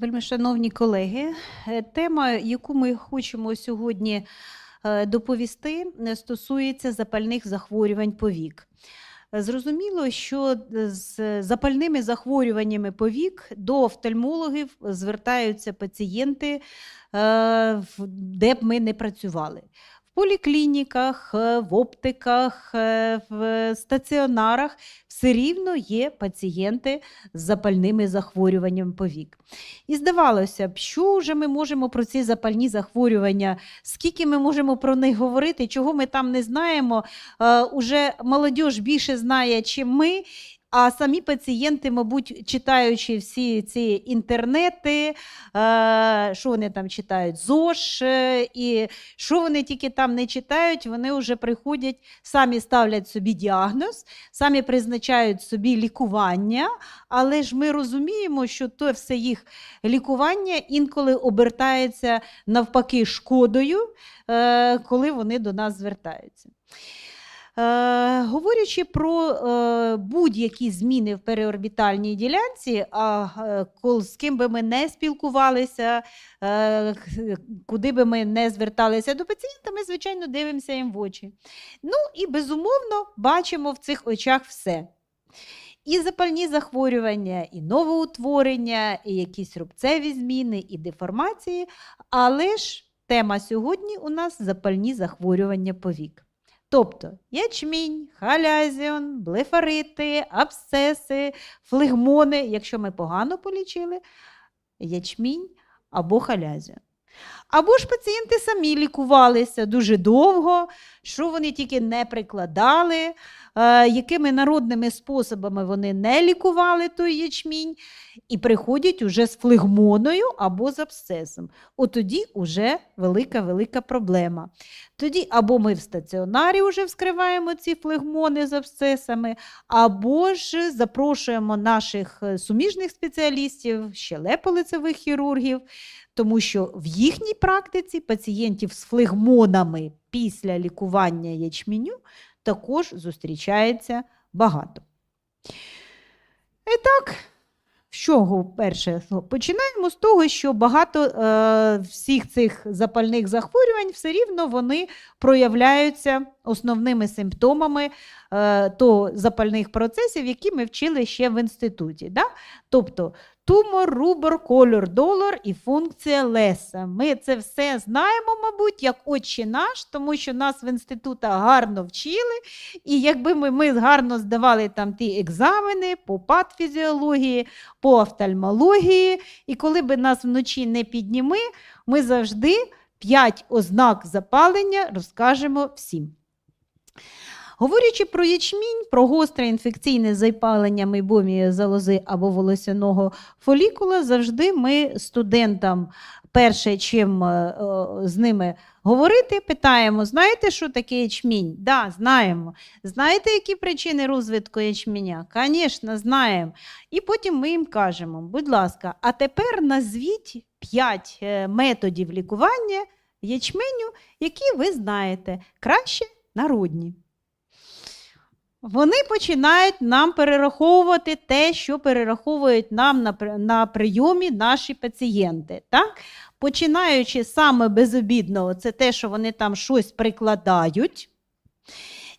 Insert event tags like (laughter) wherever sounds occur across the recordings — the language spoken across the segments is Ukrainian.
Вельмишановні колеги, е, тема, яку ми хочемо сьогодні е, доповісти, е, стосується запальних захворювань повік. Е, Зрозуміло, що з запальними захворюваннями повік до офтальмологів звертаються пацієнти, де б ми не працювали. Поліклініках, е, в оптиках, е, в стаціонарах все рівно є пацієнти з запальними захворюваннями повік. І здавалося б, що вже ми можемо про ці запальні захворювання, скільки ми можемо про них говорити, чого ми там не знаємо. Е, уже молодь більше знає, чим ми. А самі пацієнти, мабуть, читаючи всі ці інтернети, е, що вони там читають, ЗОЖ, е, і що вони тільки там не читають, вони вже приходять, самі ставлять собі діагноз, самі призначають собі лікування, але ж ми розуміємо, що то все їх лікування інколи обертається навпаки шкодою, е, коли вони до нас звертаються. Е, говорячи про е, будь-які зміни в переорбітальній ділянці, а е, з ким би ми не спілкувалися, куди би ми не зверталися до пацієнта, ми, звичайно, дивимося їм в очі. Ну і безумовно бачимо в цих очах все. І запальні захворювання, і новоутворення, і якісь рубцеві зміни, і деформації. Але ж тема сьогодні у нас запальні захворювання повік. Тобто ячмінь, халязіон, блефарити, абсцеси, флегмони, якщо ми погано полічили, ячмінь або халязіон. Або ж пацієнти самі лікувалися дуже довго, що вони тільки не прикладали, е, якими народними способами вони не лікували той ячмінь, і приходять уже з флегмоною або з абсцесом. От тоді вже велика-велика проблема. Тоді або ми в стаціонарі вже вскриваємо ці флегмони з абсцесами, або ж запрошуємо наших е, суміжних спеціалістів, щелепо-лицевих хірургів, тому що в їхній практиці пацієнтів з флегмонами після лікування ячменю також зустрічається багато. І так, з чого перше? Починаємо з того, що багато е, всіх цих запальних захворювань все рівно вони проявляються основними симптомами е, то запальних процесів, які ми вчили ще в інституті. Да? Тобто тумор, рубор, кольор, долар і функція леса. Ми це все знаємо, мабуть, як отче наш, тому що нас в інститутах гарно вчили. І якби ми, ми гарно здавали там ті екзамени по патфізіології, по офтальмології, і коли би нас вночі не підніми, ми завжди п'ять ознак запалення розкажемо всім. Говорячи про ячмінь, про гостре інфекційне запалення мейбомії залози або волосяного фолікула, завжди ми студентам, перше, чим е, е, з ними говорити, питаємо: знаєте, що таке ячмінь? Да, знаємо. Знаєте, які причини розвитку ячменя? Звісно, знаємо. І потім ми їм кажемо: будь ласка, а тепер назвіть 5 методів лікування ячменю, які ви знаєте, краще народні. Вони починають нам перераховувати те, що перераховують нам на, на прийомі наші пацієнти. Так? Починаючи саме безобідного, це те, що вони там щось прикладають.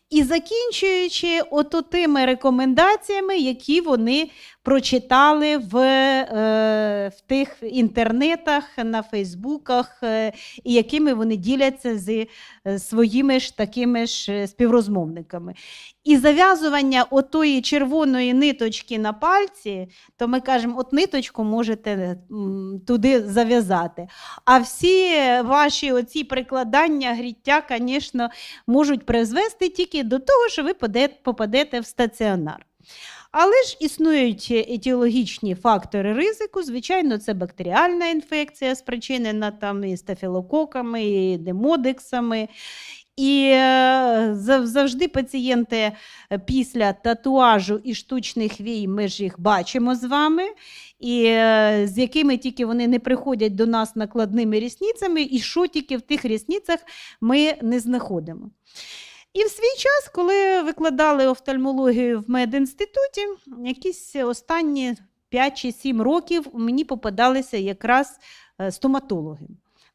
І закінчуючи ото тими рекомендаціями, які вони прочитали в, е, в тих інтернетах, на Фейсбуках, е, і якими вони діляться з е, своїми ж такими ж співрозмовниками. І зав'язування отої червоної ниточки на пальці, то ми кажемо, от ниточку можете туди зав'язати. А всі ваші оці прикладання, гріття, звісно, можуть призвести тільки до того, що ви попадете в стаціонар. Але ж існують етіологічні фактори ризику. Звичайно, це бактеріальна інфекція, спричинена там і стафілококами, і демодексами. І е, завжди пацієнти е, після татуажу і штучних вій, ми ж їх бачимо з вами, і е, з якими тільки вони не приходять до нас накладними рісницями, і що тільки в тих рісницях ми не знаходимо. І в свій час, коли викладали офтальмологію в медінституті, якісь останні 5 чи 7 років мені попадалися якраз е, стоматологи.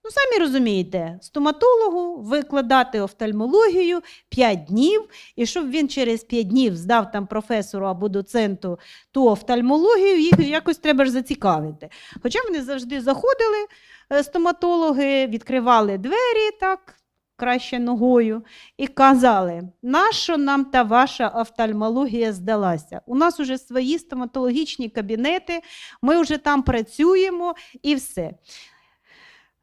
Ну, самі розумієте, стоматологу викладати офтальмологію 5 днів, і щоб він через 5 днів здав там професору або доценту ту офтальмологію, їх якось треба ж зацікавити. Хоча вони завжди заходили, е, стоматологи, відкривали двері так, краще ногою, і казали, нащо нам та ваша офтальмологія здалася? У нас вже свої стоматологічні кабінети, ми вже там працюємо і все.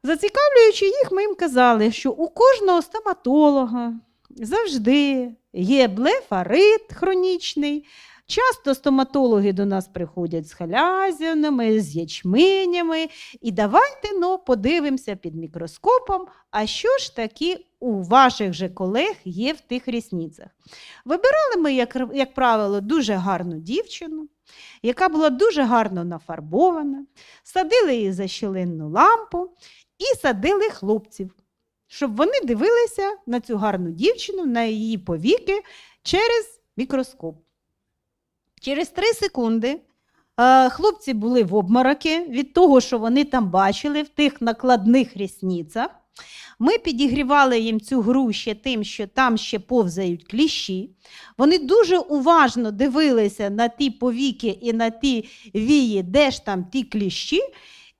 Зацікавлюючи їх, ми їм казали, що у кожного стоматолога завжди є блефарит хронічний. Часто стоматологи до нас приходять з халязянами, з ячменями. І давайте ну, подивимося під мікроскопом, а що ж таки у ваших же колег є в тих рісницях. Вибирали ми, як, як правило, дуже гарну дівчину, яка була дуже гарно нафарбована, садили її за щілинну лампу і садили хлопців, щоб вони дивилися на цю гарну дівчину, на її повіки через мікроскоп. Через три секунди е, хлопці були в обмороки від того, що вони там бачили в тих накладних рісницях. Ми підігрівали їм цю гру ще тим, що там ще повзають кліщі. Вони дуже уважно дивилися на ті повіки і на ті вії, де ж там ті кліщі.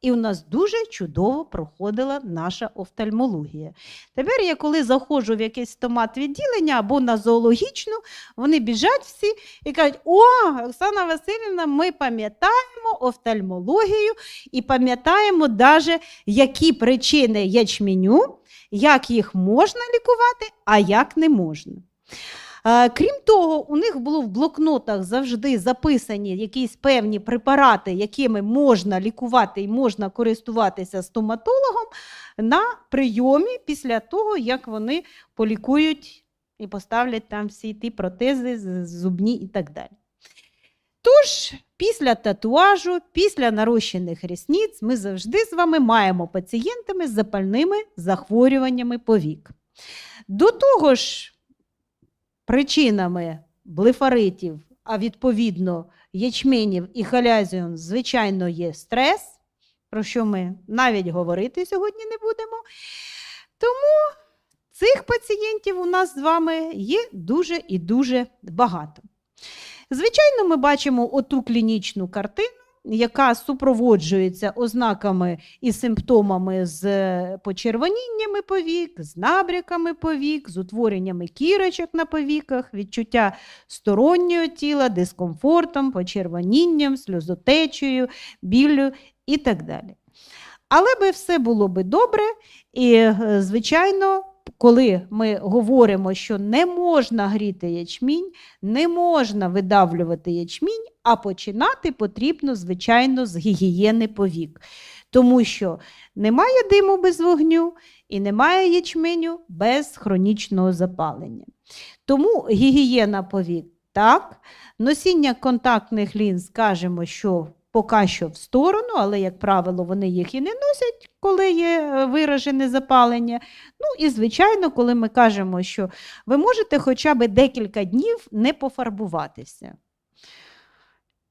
І у нас дуже чудово проходила наша офтальмологія. Тепер я, коли заходжу в якесь стомат відділення або на зоологічну, вони біжать всі і кажуть: О, Оксана Васильівна, ми пам'ятаємо офтальмологію і пам'ятаємо, даже, які причини ячменю, як їх можна лікувати, а як не можна. Крім того, у них було в блокнотах завжди записані якісь певні препарати, якими можна лікувати і можна користуватися стоматологом на прийомі після того, як вони полікують і поставлять там всі ті протези зубні і так далі. Тож, після татуажу, після нарощених рісниць, ми завжди з вами маємо пацієнтами з запальними захворюваннями повік. До того ж, причинами блефаритів, а відповідно ячменів і халязіон, звичайно, є стрес, про що ми навіть говорити сьогодні не будемо. Тому цих пацієнтів у нас з вами є дуже і дуже багато. Звичайно, ми бачимо оту клінічну картину, яка супроводжується ознаками і симптомами з е, почервоніннями повік, з набряками повік, з утвореннями кірочок на повіках, відчуття стороннього тіла, дискомфортом, почервонінням, сльозотечею, біллю і так далі. Але би все було би добре, і, е, звичайно, коли ми говоримо, що не можна гріти ячмінь, не можна видавлювати ячмінь, а починати потрібно, звичайно, з гігієни повік. Тому що немає диму без вогню і немає ячменю без хронічного запалення. Тому гігієна повік так, носіння контактних лінз скажемо, що поки що в сторону, але, як правило, вони їх і не носять, коли є е, виражене запалення. Ну і, звичайно, коли ми кажемо, що ви можете хоча б декілька днів не пофарбуватися.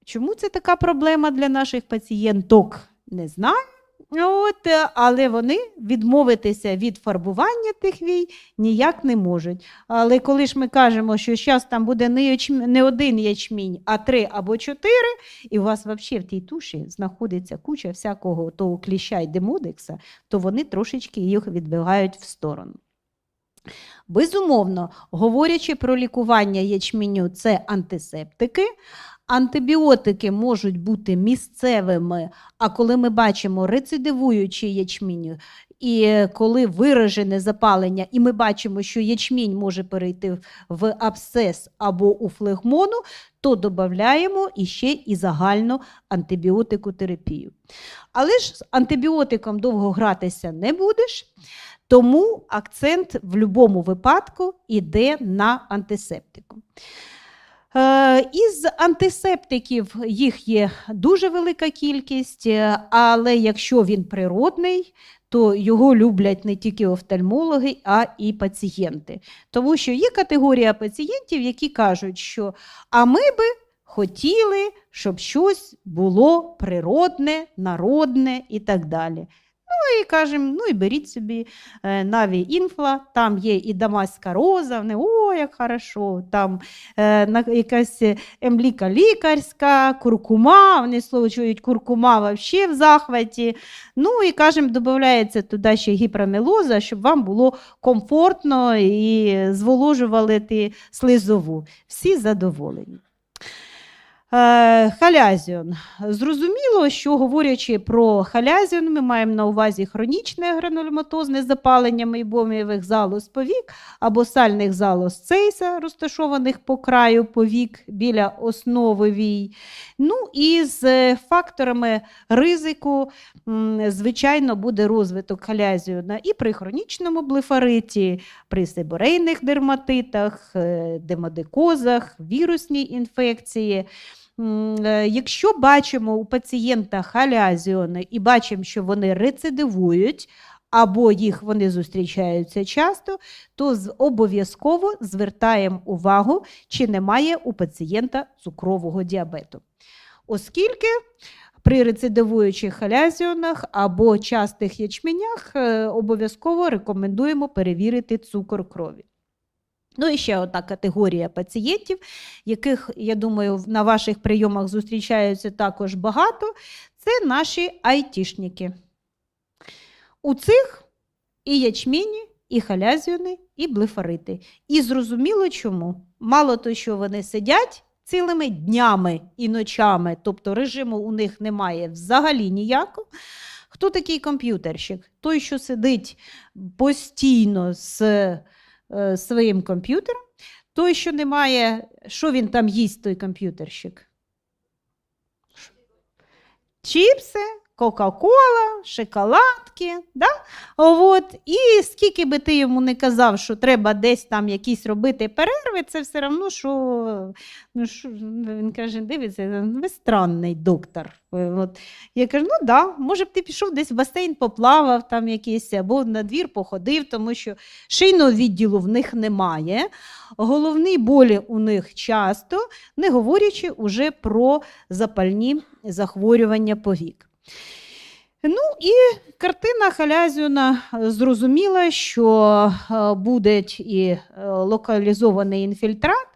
Чому це така проблема для наших пацієнток? Не знаю. От, е, але вони відмовитися від фарбування тих вій ніяк не можуть. Але коли ж ми кажемо, що зараз там буде не, ячм... не один ячмінь, а три або чотири, і у вас взагалі в тій туші знаходиться куча всякого того кліща й демодекса, то вони трошечки їх відбігають в сторону. Безумовно, говорячи про лікування ячменю, це антисептики. Антибіотики можуть бути місцевими, а коли ми бачимо рецидивуючий ячмінь, і коли виражене запалення, і ми бачимо, що ячмінь може перейти в абсцес або у флегмону, то додаємо іще і загальну антибіотикотерапію. Але ж з антибіотиком довго гратися не будеш, тому акцент в будь-якому випадку йде на антисептику. Е, Із антисептиків їх є дуже велика кількість, е, але якщо він природний, то його люблять не тільки офтальмологи, а і пацієнти. Тому що є категорія пацієнтів, які кажуть, що а ми би хотіли, щоб щось було природне, народне і так далі. Ну і кажемо, ну і беріть собі е, Наві Інфла, там є і Дамаська роза, вони, о, як хорошо, там е, якась ембліка лікарська, куркума, вони слово чують куркума взагалі в захваті. Ну і кажемо, додається туди ще гіпромелоза, щоб вам було комфортно і зволожували ти слизову. Всі задоволені. Е, халязіон. Зрозуміло, що говорячи про халязіон, ми маємо на увазі хронічне гранулематозне запалення мейбомієвих залоз повік або сальних залоз цейса, розташованих по краю повік біля основи вій. Ну і з е, факторами ризику, звичайно, буде розвиток халязіона і при хронічному блефариті, при сиборейних дерматитах, е, демодикозах, вірусній інфекції. Е, Якщо бачимо у пацієнта халязіони і бачимо, що вони рецидивують, або їх вони зустрічаються часто, то обов'язково звертаємо увагу, чи немає у пацієнта цукрового діабету. Оскільки при рецидивуючих халязіонах або частих ячменях е, обов'язково рекомендуємо перевірити цукор крові. Ну і ще одна категорія пацієнтів, яких, я думаю, на ваших прийомах зустрічаються також багато, це наші айтішники. У цих і ячміні, і халязіони, і блефарити. І зрозуміло чому. Мало то, що вони сидять цілими днями і ночами, тобто режиму у них немає взагалі ніякого. Хто такий комп'ютерщик? Той, що сидить постійно з своїм комп'ютером, той, що не має, що він там їсть, той комп'ютерщик? Чіпси, Кока-Кола, шоколадки. Да? От. І скільки би ти йому не казав, що треба десь там якісь робити перерви, це все одно, що, ну, що він каже, дивіться, ви странний доктор. От. Я кажу, ну да, може б ти пішов десь в басейн поплавав там якийсь, або на двір походив, тому що шийного відділу в них немає. Головні болі у них часто, не говорячи уже про запальні захворювання повік. Ну і картина Халязіона е, зрозуміла, що е, буде і е, локалізований інфільтрат,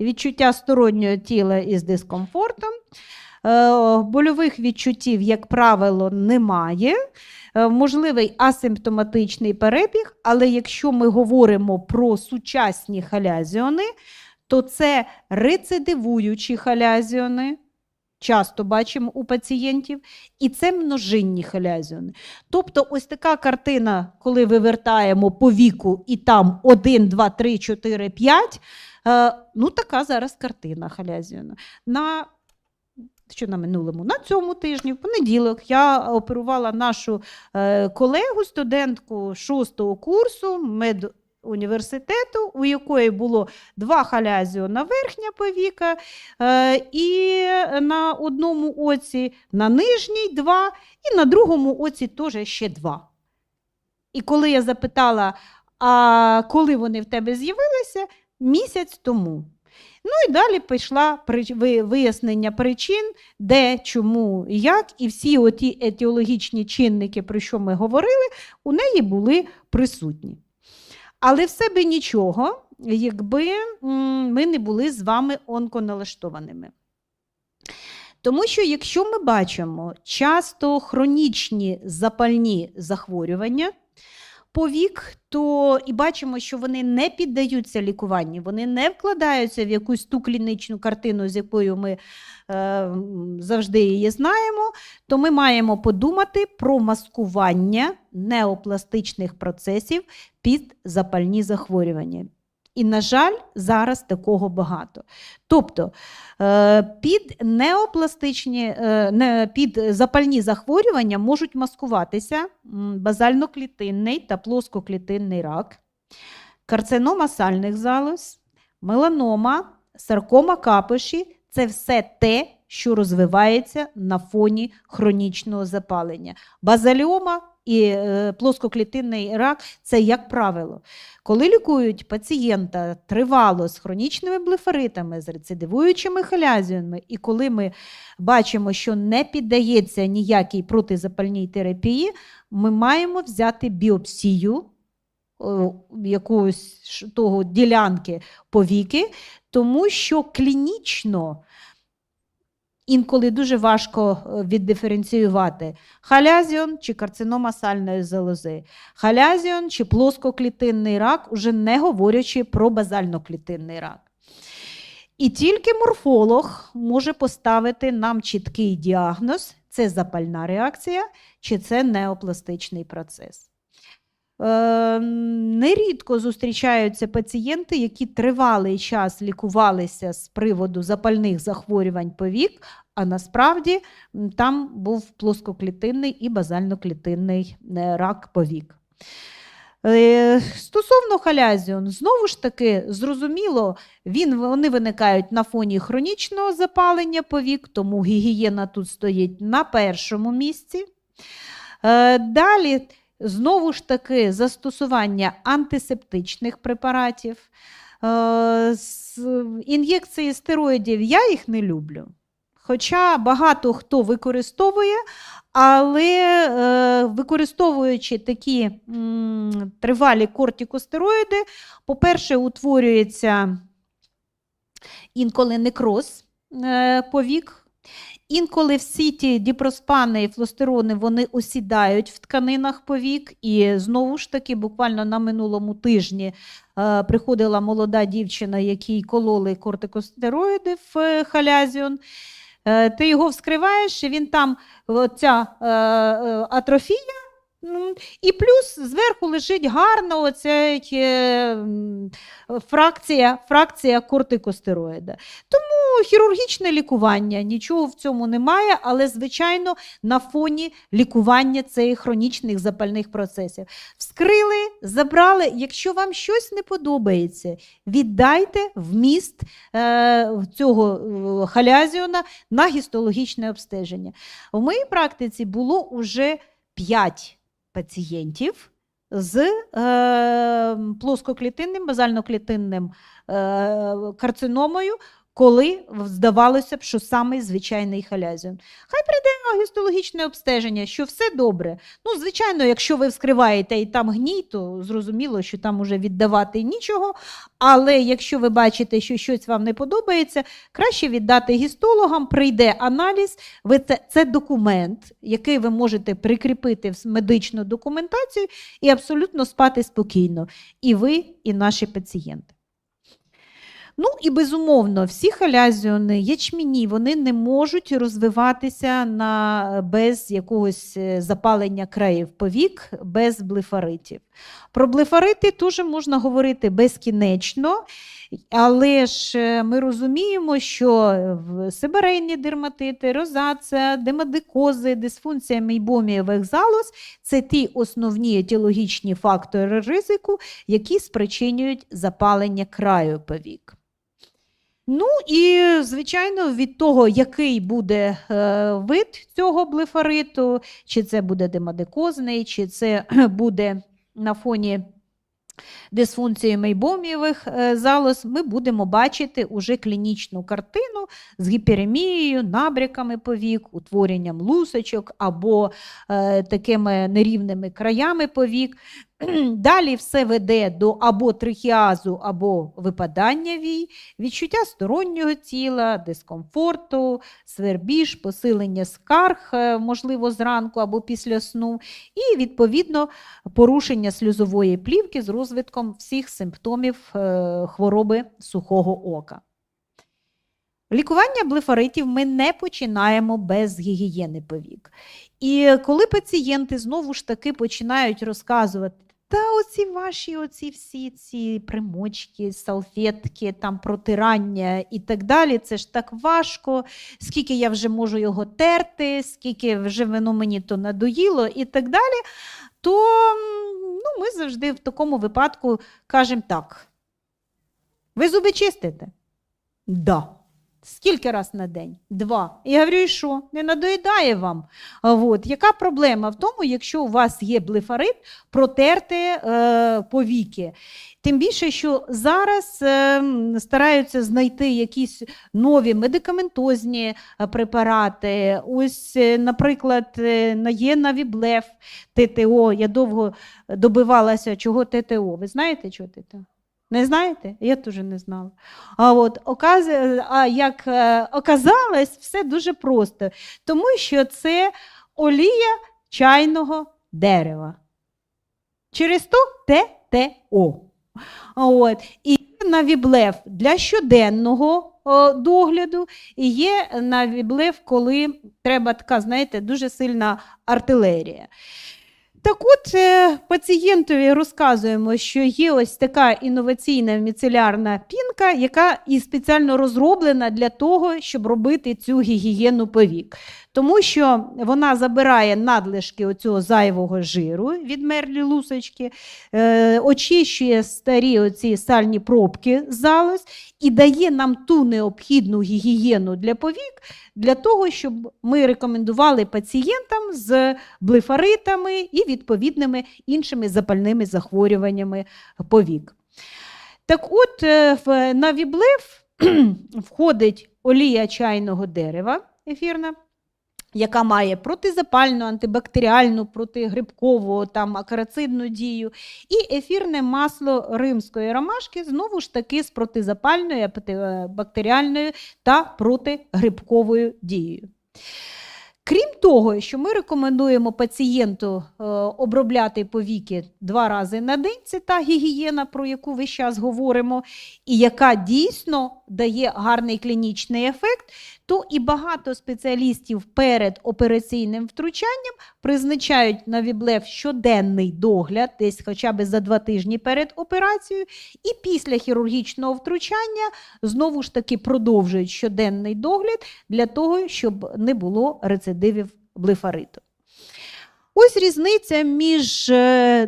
відчуття стороннього тіла із дискомфортом. Е, Больових відчуттів, як правило, немає. Можливий асимптоматичний перебіг, але якщо ми говоримо про сучасні халязіони, то це рецидивуючі халязіони, часто бачимо у пацієнтів, і це множинні халязіони. Тобто, ось така картина, коли вивертаємо по віку, і там 1, 2, 3, 4, 5, е, ну така зараз картина халязіона. На що на минулому? На цьому тижні, в понеділок, я оперувала нашу е, колегу, студентку шостого курсу медуніверситету, у якої було два халязіона верхня повіка, е, і на одному оці, на нижній два, і на другому оці теж ще два. І коли я запитала, а коли вони в тебе з'явилися, місяць тому. Ну і далі пішла вияснення причин, де, чому як, і всі оті етіологічні чинники, про що ми говорили, у неї були присутні. Але все би нічого, якби ми не були з вами онконалаштованими. Тому що якщо ми бачимо часто хронічні запальні захворювання повік, то і бачимо, що вони не піддаються лікуванню, вони не вкладаються в якусь ту клінічну картину, з якою ми е, завжди її знаємо, то ми маємо подумати про маскування неопластичних процесів під запальні захворювання. І, на жаль, зараз такого багато. Тобто е, під неопластичні, е, під запальні захворювання можуть маскуватися базально-клітинний та плоскоклітинний рак, карцинома сальних залоз, меланома, саркома капиші це все те, що розвивається на фоні хронічного запалення. Базаліома і е, плоскоклітинний рак це як правило. Коли лікують пацієнта тривало з хронічними блефаритами, з рецидивуючими халязіями, і коли ми бачимо, що не піддається ніякій протизапальній терапії, ми маємо взяти біопсію якогось того ділянки повіки, тому що клінічно інколи дуже важко е, віддиференціювати халязіон чи карцинома сальної залози, халязіон чи плоскоклітинний рак, уже не говорячи про базальноклітинний рак. І тільки морфолог може поставити нам чіткий діагноз: це запальна реакція чи це неопластичний процес. Е, Нерідко зустрічаються пацієнти, які тривалий час лікувалися з приводу запальних захворювань повік, а насправді там був плоскоклітинний і базальноклітинний е, рак повік. Е, Стосовно халязіон, знову ж таки, зрозуміло, він, вони виникають на фоні хронічного запалення повік, тому гігієна тут стоїть на першому місці. Е, Далі, знову ж таки, застосування антисептичних препаратів. Ін'єкції стероїдів я їх не люблю. Хоча багато хто використовує, але е, використовуючи такі тривалі кортикостероїди, по-перше, утворюється інколи некроз е, повік. Інколи всі ті діпроспани і флостерони вони осідають в тканинах повік. І знову ж таки, буквально на минулому тижні е, приходила молода дівчина, якій кололи кортикостероїди в е, халязіон. Е, ти його вскриваєш, і він там ця е, е, атрофія. І плюс зверху лежить гарно оця е, фракція, фракція кортикостероїда. Тому хірургічне лікування, нічого в цьому немає, але, звичайно, на фоні лікування цих хронічних запальних процесів. Вскрили, забрали. Якщо вам щось не подобається, віддайте вміст е, цього е, халязіона на гістологічне обстеження. В моїй практиці було уже 5 пацієнтів з е, плоскоклітинним, базальноклітинним е, карциномою, коли здавалося б, що самий звичайний халязіон. Хай прийде гістологічне обстеження, що все добре. Ну, звичайно, якщо ви вскриваєте і там гній, то зрозуміло, що там уже віддавати нічого. Але якщо ви бачите, що щось вам не подобається, краще віддати гістологам, прийде аналіз. Ви це, це документ, який ви можете прикріпити в медичну документацію і абсолютно спати спокійно. І ви, і наші пацієнти. Ну і безумовно, всі халязіони, ячміні, вони не можуть розвиватися на, без якогось е, запалення країв повік, без блефаритів. Про блефарити теж можна говорити безкінечно, але ж е, ми розуміємо, що сибирейні дерматити, розація, демодикози, дисфункція мейбомієвих залоз це ті основні етіологічні фактори ризику, які спричинюють запалення краю повік. Ну і, звичайно, від того, який буде е, вид цього блефариту, чи це буде демодикозний, чи це (clears throat) буде на фоні дисфункції мейбомієвих е, залоз, ми будемо бачити уже клінічну картину з гіперемією, набряками повік, утворенням лусочок або е, такими нерівними краями повік. Далі все веде до або трихіазу, або випадання вій, відчуття стороннього тіла, дискомфорту, свербіж, посилення скарг, е, можливо, зранку або після сну, і, відповідно, порушення сльозової плівки з розвитком всіх симптомів е, хвороби сухого ока. Лікування блефаритів ми не починаємо без гігієни повік. І коли пацієнти знову ж таки починають розказувати, та оці ваші оці всі ці примочки, салфетки, там протирання і так далі, це ж так важко, скільки я вже можу його терти, скільки вже воно мені то надоїло і так далі, то ну, ми завжди в такому випадку кажемо так. Ви зуби чистите? Да. Скільки раз на день? Два. Я говорю, і що? Не надоїдає вам? От. Яка проблема в тому, якщо у вас є блефарит, протерти е, повіки? Тим більше, що зараз е, стараються знайти якісь нові медикаментозні е, препарати. Ось, е, наприклад, е, є Навіблеф ТТО. Я довго добивалася, чого ТТО. Ви знаєте, чого ТТО? Не знаєте? Я теж не знала. А от а як е, оказалось, все дуже просто, тому що це олія чайного дерева. Через то ТТО. От. І є навіблев для щоденного догляду, і є навіблев, коли треба така, знаєте, дуже сильна артилерія. Так от е, пацієнтові розказуємо, що є ось така інноваційна міцелярна пінка, яка і спеціально розроблена для того, щоб робити цю гігієну повік. Тому що вона забирає надлишки оцього зайвого жиру, відмерлі лусочки, е, очищує старі оці сальні пробки залоз і дає нам ту необхідну гігієну для повік, для того, щоб ми рекомендували пацієнтам з блефаритами і відповідними іншими запальними захворюваннями повік. Так от, е, в навіблев (clears throat) входить олія чайного дерева ефірна, яка має протизапальну, антибактеріальну, протигрибкову, там, акарацидну дію, і ефірне масло римської ромашки, знову ж таки з протизапальною, антибактеріальною та протигрибковою дією. Крім того, що ми рекомендуємо пацієнту е, обробляти повіки два рази на день, це та гігієна, про яку весь час говоримо, і яка дійсно дає гарний клінічний ефект, то і багато спеціалістів перед операційним втручанням призначають на віблев щоденний догляд, десь хоча б за два тижні перед операцією, і після хірургічного втручання знову ж таки продовжують щоденний догляд для того, щоб не було рецидивів блефариту. Ось різниця між е,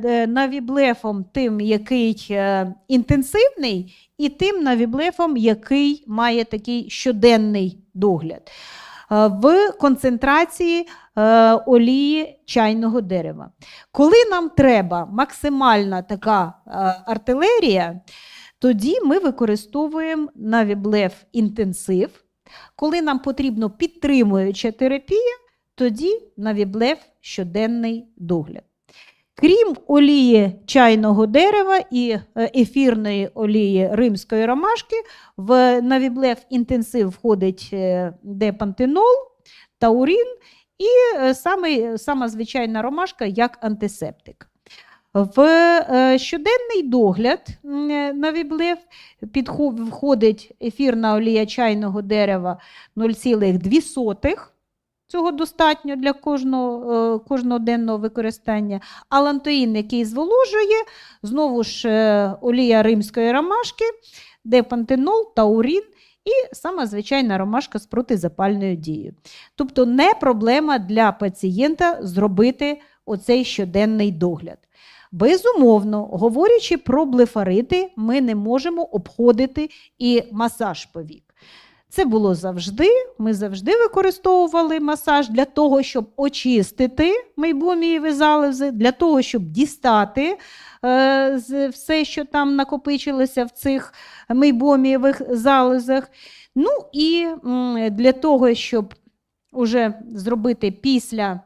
е, навіблефом, тим, який е, інтенсивний, і тим навіблефом, який має такий щоденний догляд. Е, В концентрації е, олії чайного дерева. Коли нам треба максимальна така е, артилерія, тоді ми використовуємо навіблеф інтенсив. Коли нам потрібно підтримуюча терапія, тоді навіблеф щоденний догляд. Крім олії чайного дерева і е, ефірної олії римської ромашки, в навіблеф інтенсив входить е, депантенол, таурін і е, саме, сама звичайна ромашка як антисептик. В щоденний догляд м, на віблев входить ефірна олія чайного дерева 0,2. Цього достатньо для кожного, е, кожного денного використання. Алантоїн, який зволожує, знову ж е, олія римської ромашки, депантенол, таурін і сама звичайна ромашка з протизапальною дією. Тобто не проблема для пацієнта зробити оцей щоденний догляд. Безумовно, говорячи про блефарити, ми не можемо обходити і масаж повік. Це було завжди. Ми завжди використовували масаж для того, щоб очистити майбомієві залози, для того, щоб дістати е, все, що там накопичилося в цих майбомієвих залозах. Ну і для того, щоб уже зробити після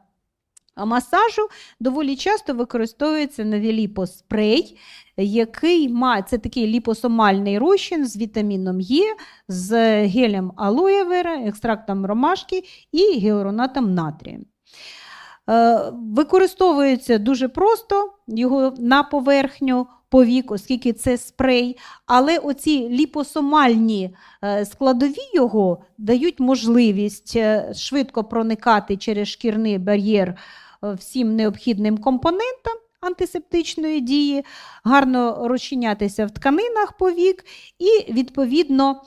масажу, доволі часто використовується навіліпоспрей, який має це такий ліпосомальний розчин з вітаміном Е, з гелем алоєвера, екстрактом ромашки і георонатом натрію. Е, Використовується дуже просто його на поверхню повік, оскільки це спрей, але оці ліпосомальні е, складові його дають можливість е, швидко проникати через шкірний бар'єр всім необхідним компонентам антисептичної дії, гарно розчинятися в тканинах повік і, відповідно,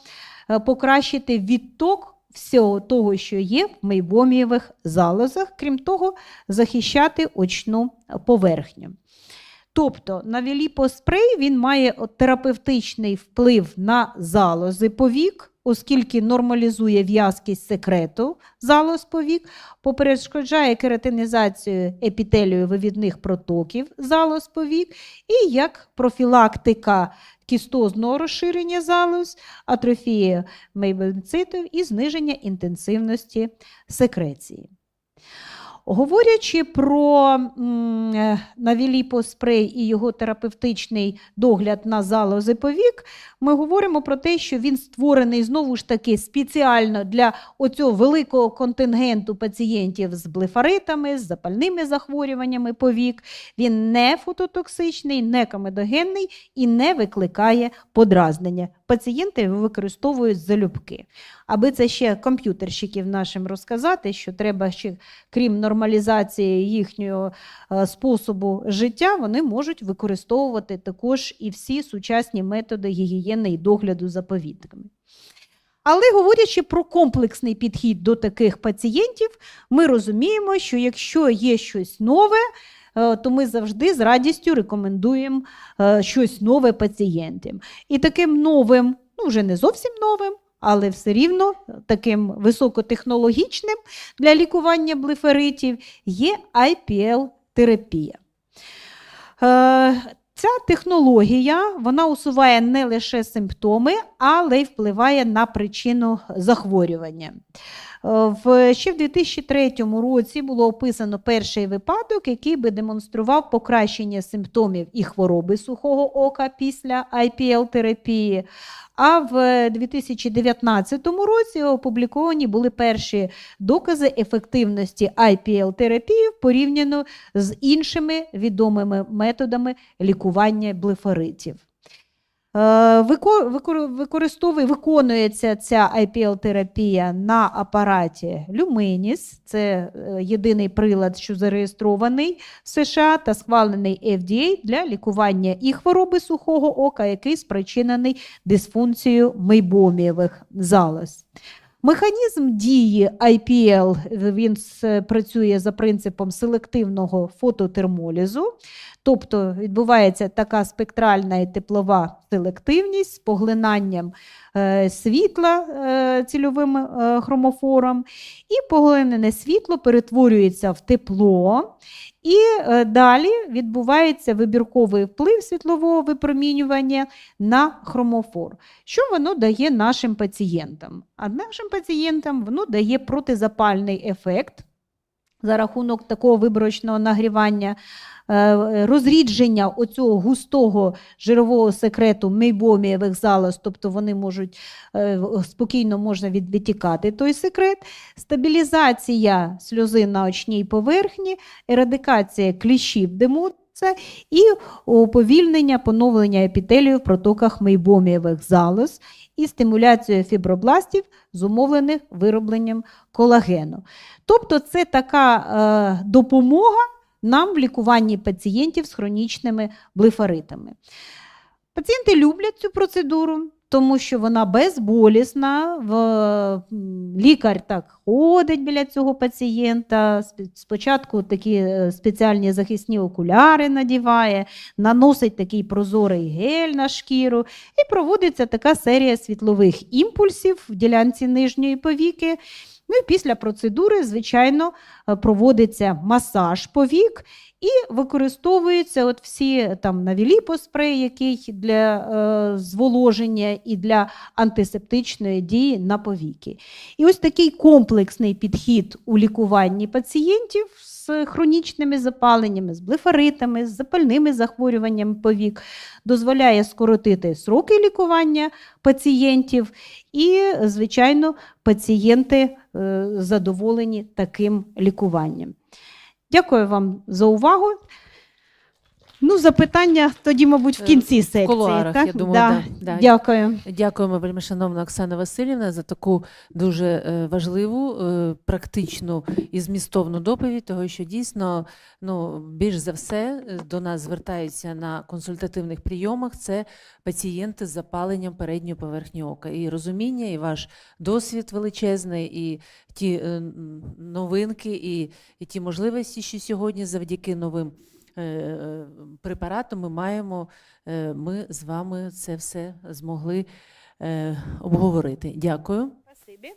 е, покращити відток всього того, що є в мейбомієвих залозах, крім того, захищати очну поверхню. Тобто навіліпоспрей він має терапевтичний вплив на залози повік, оскільки нормалізує в'язкість секрету залоз повік, поперешкоджає кератинізацію епітелію вивідних протоків залоз повік і як профілактика кістозного розширення залоз, атрофії мейбенцитів і зниження інтенсивності секреції. Говорячи про е, навіліпоспрей і його терапевтичний догляд на залози повік, ми говоримо про те, що він створений знову ж таки спеціально для оцього великого контингенту пацієнтів з блефаритами, з запальними захворюваннями повік. Він не фототоксичний, не комедогенний і не викликає подразнення. Пацієнти використовують залюбки. Аби це ще комп'ютерщиків нашим розказати, що треба ще, крім нормалізації їхнього е, способу життя, вони можуть використовувати також і всі сучасні методи гігієни і догляду за повітрями. Але говорячи про комплексний підхід до таких пацієнтів, ми розуміємо, що якщо є щось нове, то ми завжди з радістю рекомендуємо е, щось нове пацієнтам. І таким новим, ну вже не зовсім новим, але все рівно таким високотехнологічним для лікування блеферитів є IPL-терапія. Е, Ця технологія вона усуває не лише симптоми, але й впливає на причину захворювання. Е, В, ще в 2003 році було описано перший випадок, який би демонстрував покращення симптомів і хвороби сухого ока після IPL-терапії. А в 2019 році опубліковані були перші докази ефективності IPL-терапії порівняно з іншими відомими методами лікування блефаритів. Е, вико- викор- Використовує, виконується ця IPL-терапія на апараті Люминіс, Це е, єдиний прилад, що зареєстрований в США та схвалений FDA для лікування і хвороби сухого ока, який спричинений дисфункцією мейбомієвих залоз. Механізм дії IPL він працює за принципом селективного фототермолізу, тобто відбувається така спектральна і теплова селективність з поглинанням е, світла е, цільовим е, хромофором, і поглинене світло перетворюється в тепло. І е, далі відбувається вибірковий вплив світлового випромінювання на хромофор. Що воно дає нашим пацієнтам? А нашим пацієнтам воно дає протизапальний ефект за рахунок такого виборочного нагрівання, е, розрідження оцього густого жирового секрету мейбомієвих залоз, тобто вони можуть е, спокійно можна від- відтікати той секрет, стабілізація сльози на очній поверхні, ерадикація кліщів димуться і уповільнення поновлення епітелію в протоках мейбомієвих залоз і стимуляцію фібробластів, зумовлених виробленням колагену. Тобто це така е, допомога нам в лікуванні пацієнтів з хронічними блефаритами. Пацієнти люблять цю процедуру, тому що вона безболісна. В, лікар так ходить біля цього пацієнта. Спочатку такі е, спеціальні захисні окуляри надіває, наносить такий прозорий гель на шкіру, і проводиться така серія світлових імпульсів в ділянці нижньої повіки. Ну і після процедури, звичайно, е, проводиться масаж повік і використовуються от всі там навіліпоспрей, який для е, зволоження і для антисептичної дії на повіки. І ось такий комплексний підхід у лікуванні пацієнтів з хронічними запаленнями, з блефаритами, з запальними захворюваннями повік дозволяє скоротити сроки лікування пацієнтів, і, звичайно, пацієнти е, задоволені таким лікуванням. Дякую вам за увагу. Ну, запитання тоді, мабуть, в Е, кінці в кулуарах, так? я думаю, да, да. Дякую. Дякуємо, вельми шановна Оксана Васильівна, за таку дуже е, важливу, е, практичну і змістовну доповідь, того що дійсно ну, більш за все до нас звертаються на консультативних прийомах. Це пацієнти з запаленням передньої поверхні ока. І розуміння, і ваш досвід величезний, і ті новинки, і, і ті можливості, що сьогодні завдяки новим. Е, е, ми маємо, е, ми з вами це все змогли е, обговорити. Дякую. Спасибі.